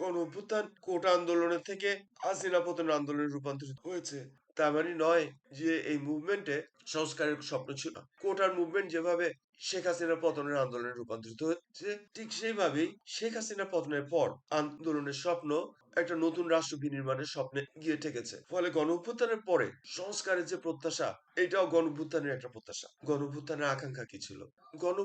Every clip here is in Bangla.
অভ্যুত্থান, কোটা আন্দোলনের থেকে হাসিনা পতন আন্দোলনে রূপান্তরিত হয়েছে। তার মানে নয় যে এই মুভমেন্টে সংস্কারের স্বপ্ন ছিল। কোটার মুভমেন্ট যেভাবে শেখ হাসিনা পতনের আন্দোলনে রূপান্তরিত হয়েছে, ঠিক সেইভাবেই শেখ হাসিনা পতনের পর আন্দোলনের স্বপ্ন একটা নতুন রাষ্ট্র বিনির্মাণের স্বপ্নে গিয়ে ঠেকেছে। ফলে গণ পরে সংস্কারের যে প্রত্যাশা, এটাও গণ একটা প্রত্যাশা। গণ আকাঙ্ক্ষা কি ছিল? গণ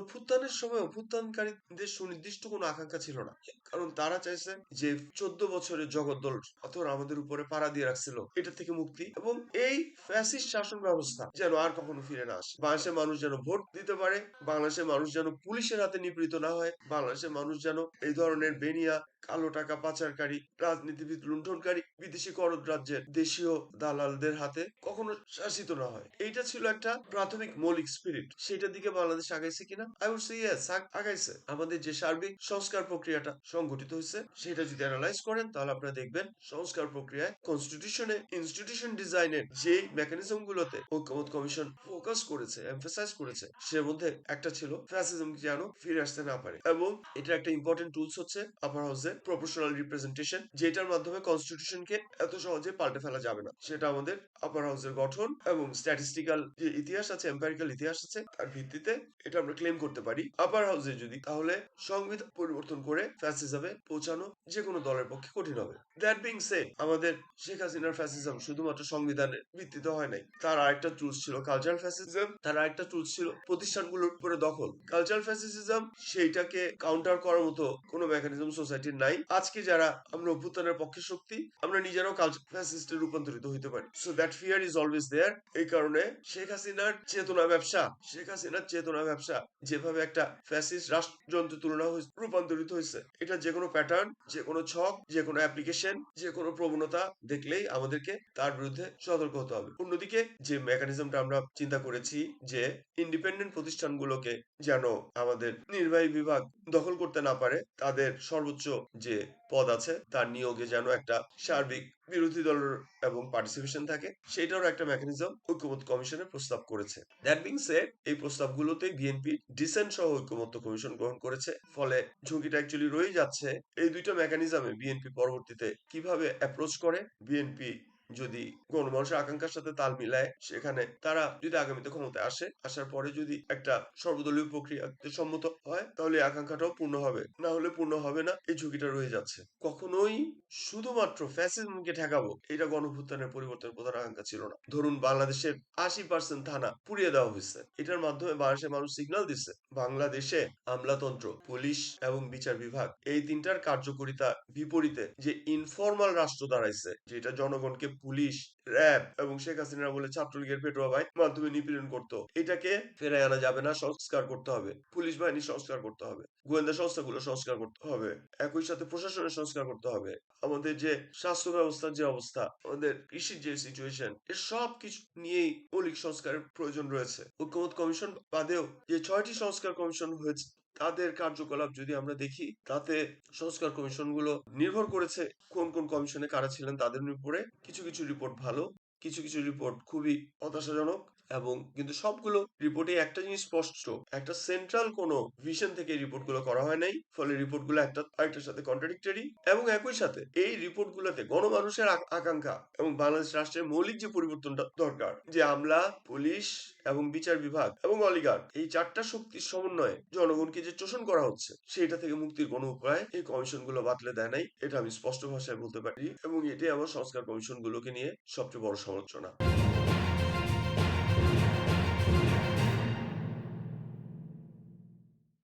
সময় অভ্যুত্থানকারীদের সুনির্দিষ্ট কোনো আকাঙ্ক্ষা ছিল না। কারণ তারা চাইছে যে চোদ্দ বছরের জগদ্দল অথবা আমাদের উপরে পাড়া দিয়ে রাখছিল, এটা থেকে মুক্তি এবং এই ফ্যাসিস্ট শাসন ব্যবস্থা যেন আর কখনো ফিরে না আসে। বাংলাদেশের মানুষ যেন ভোট দিতে পারে, বাংলাদেশের মানুষ যেন পুলিশের হাতে নিপীড়িত না হয়, বাংলাদেশের মানুষ যেন এই ধরনের বেনিয়া, কালো টাকা পাচারকারী রাজনীতিবিদ লুণ্ঠনকারী বিদেশি করদ রাজ্যের দেশীয় দালালদের হাতে কখনো শাসিত না হয়। এইটা ছিল একটা প্রাথমিক মৌলিক স্পিরিট সেটার দিকে বাংলাদেশ আগাইছে কিনা? আই উড সে ইয়েস আগাইছে। আমাদের যে সার্বিক সংস্কার প্রক্রিয়াটা সংগঠিত হয়েছে, সেটা যদি অ্যানালাইজ করেন, তাহলে আপনারা দেখবেন সংস্কার প্রক্রিয়ায় কনস্টিটিউশনে ইনস্টিটিউশন ডিজাইনের যে মেকানিজম গুলোতে ঐক্যমত কমিশন ফোকাস করেছে এমফাসাইজ করেছে সে মধ্যে একটা ছিল ফ্যাসিজম যেন ফিরে আসতে না পারে। এবং এটা একটা ইম্পর্টেন্ট টুলস হচ্ছে আপার হাউসের প্রপোর্শনাল রিপ্রেজেন্টেশন যেটার মাধ্যমে কনস্টিটিউশনকে এত সহজে পাল্টে ফেলা যাবে না। সেটা আমাদের আপার হাউসের গঠন এবং স্ট্যাটিস্টিক্যাল যে ইতিহাস আছে এম্পারিক্যাল ইতিহাস আছে, তার ভিত্তিতে এটা আমরা ক্লেম করতে পারি। আপার হাউসে যদি, তাহলে সংবিধান পরিবর্তন করে ফ্যাসিজমে পৌঁছানো যে কোনো দলের পক্ষে কঠিন হবে। দ্যাট বিং সে আমাদের শেখ হাসিনার ফ্যাসিজম শুধুমাত্র সংবিধানের ভিত্তিতে হয় নাই। তার আরেকটা টুলস ছিল কালচারাল ফ্যাসিজম তার আরেকটা টুলস ছিল প্রতিষ্ঠানগুলোর উপরে দখল। কালচারাল ফ্যাসিজম সেইটাকে কাউন্টার করার মতো কোনো মেকানিজম সোসাইটির নাই। আজকে যারা আমরা অভ্যুত্থানের পক্ষে শক্তি, আমরা নিজেরাও কালচার ফ্যাসিস্টে রূপান্তরিত হইতে পারি। So that fear is always there এই কারণে শেখ হাসিনার চেতনা ব্যবসা, শেখ হাসিনার চেতনা ব্যবসা যেভাবে একটা ফ্যাসিস্ট রাষ্ট্রযন্ত্র তুলনা রূপান্তরিত হয়েছে এটা যে কোনো প্যাটার্ন যে কোনো ছক যে কোনো অ্যাপ্লিকেশন যে কোনো প্রবণতা দেখলেই আমাদেরকে তার বিরুদ্ধে সতর্ক হতে হবে। অন্যদিকে যে মেকানিজমটা আমরা চিন্তা করেছি যে ইন্ডিপেন্ডেন্ট প্রতিষ্ঠানগুলোকে যেন আমাদের নির্বাহী বিভাগ দখল করতে না পারে, তাদের সর্বোচ্চ যে পদ আছে। তার নিয়োগে যেন একটা সার্বিক বিরোধী দল এবং পার্টিসিপেশন থাকে, সেটারও একটা মেকানিজম ঐক্যমত কমিশনে প্রস্তাব করেছে। দ্যাট বিং সেড এই প্রস্তাবগুলোতেই বিএনপি ডিসেন্ট সহ ঐক্যমত কমিশন গ্রহণ করেছে। ফলে ঝুঁকিটা অ্যাকচুয়ালি রয়ে যাচ্ছে। এই দুইটা মেকানিজমে বিএনপি পরবর্তীতে কীভাবে অ্যাপ্রোচ করে? বিএনপি যদি গণমানুষের আকাঙ্ক্ষার সাথে তাল মিলায় সেখানে তারা যদি আগামীতে ক্ষমতায় আসে, আসার পরে যদি একটা সর্বদলীয় প্রক্রিয়াতে সম্মত হয়, তাহলে আকাঙ্ক্ষাটাও পূর্ণ হবে। না হলে পূর্ণ হবে না, এই ঝুঁকিটা রয়ে যাচ্ছে। কখনোই শুধুমাত্র ফ্যাসিজমকে ঠেকাবো, এটা গণভুত্থানের পরিবর্তনের প্রধান আকাঙ্ক্ষা ছিল না। ধরুন বাংলাদেশের আশি পার্সেন্ট থানা পুড়িয়ে দেওয়া হয়েছে। এটার মাধ্যমে বাংলাদেশের মানুষ সিগন্যাল দিচ্ছে, বাংলাদেশে আমলাতন্ত্র, পুলিশ এবং বিচার বিভাগ, এই তিনটার কার্যকরিতা বিপরীতে যে ইনফরমাল রাষ্ট্র দাঁড়াইছে, যেটা জনগণকে পুলিশ র্যাব এবং শেখ হাসিনা বলে ছাত্রলীগের পেটোয়া বাহিনীর মাধ্যমে নিপীড়ন করত। এটাকে ফেরাই আনা যাবে না, সংস্কার করতে হবে। পুলিশ বাহিনী সংস্কার করতে হবে। গোয়েন্দা সংস্থাগুলো সংস্কার করতে হবে। একই সাথে প্রশাসনের সংস্কার করতে হবে। আমাদের যে স্বাস্থ্য ব্যবস্থার যে অবস্থা, আমাদের কৃষির যে সিচুয়েশন এর সব কিছু নিয়েই মৌলিক সংস্কারের প্রয়োজন রয়েছে। ঐক্যমত কমিশন বাদেও যে ছয়টি সংস্কার কমিশন হয়েছে তাদের কার্যকলাপ যদি আমরা দেখি, তাতে সংস্কার কমিশনগুলো নির্ভর করেছে কোন কোন কমিশনে কারা ছিলেন, তাদের উপরে। কিছু কিছু রিপোর্ট ভালো, কিছু কিছু রিপোর্ট খুবই হতাশাজনক। এবং কিন্তু সবগুলো রিপোর্টে একটা জিনিস স্পষ্ট, একটা সেন্ট্রাল কোনো ভিশন থেকে এই রিপোর্টগুলো করা হয় নাই, ফলে রিপোর্টগুলো একটা আরেকটার সাথে কন্ট্রাডিক্টরি এবং একই সাথে এই রিপোর্টগুলোতে গণমানুষের আকাঙ্ক্ষা এবং বাংলাদেশ রাষ্ট্রের মৌলিক যে পরিবর্তনটা দরকার, যে আমলা, পুলিশ এবং বিচার বিভাগ এবং অলিগার এই চারটা শক্তির সমন্বয়ে জনগণকে যে শোষণ করা হচ্ছে, সেটা থেকে মুক্তির কোনো উপায় এই কমিশনগুলো বাতলে দেয় নাই, এটা আমি স্পষ্ট ভাষায় বলতে পারি এবং এটাই আমার সংস্কার কমিশন গুলোকে নিয়ে সবচেয়ে বড় সমালোচনা।